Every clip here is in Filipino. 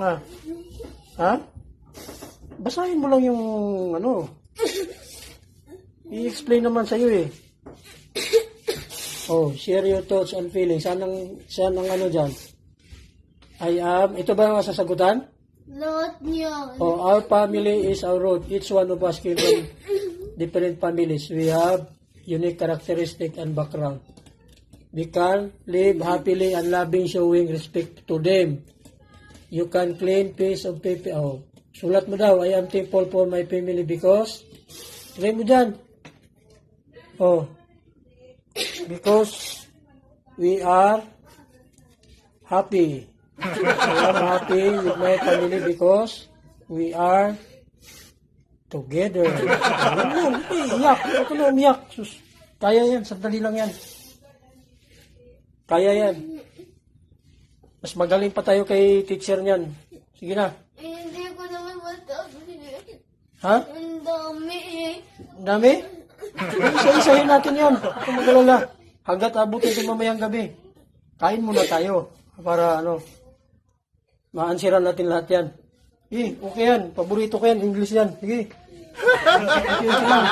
Ha? Ha? Basahin mo lang yung ano. I-explain naman sa'yo eh. Oh, share your thoughts and feelings. Saan ang, saan ang ano dyan? I am, ito ba ang sasagutan? Lot niya. Oh, our family is our road. Each one of us came from different families. We have unique characteristic and background. We can live happily and loving, showing respect to them. You can claim piece of paper. Oh, sulat mo daw, I am thankful for my family because, try mo dyan. Oh, because we are happy. I am happy with my family because we are together. Alam yan, iyak. Ka na umiyak. Sus, kaya yan, sandali lang yan. Kaya yan. Mas magaling pa tayo kay teacher niyan. Sige na. Eh, Hindi ko naman matapos. Ha? Ang dami eh. Ang dami? Isa-isahin natin. Huwag kang magalala. Hanggat abutin ito mamayang gabi. Kain muna tayo. Para ano, maansiran natin lahat yan. Eh, okay yan. Paborito ko yan. English yan. Sige. Okay lang.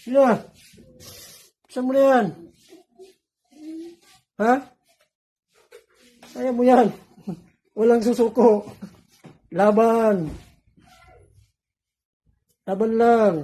Sige na. Saan mo na yan? Ha? Kaya mo yan. Walang susuko. Laban. Laban lang.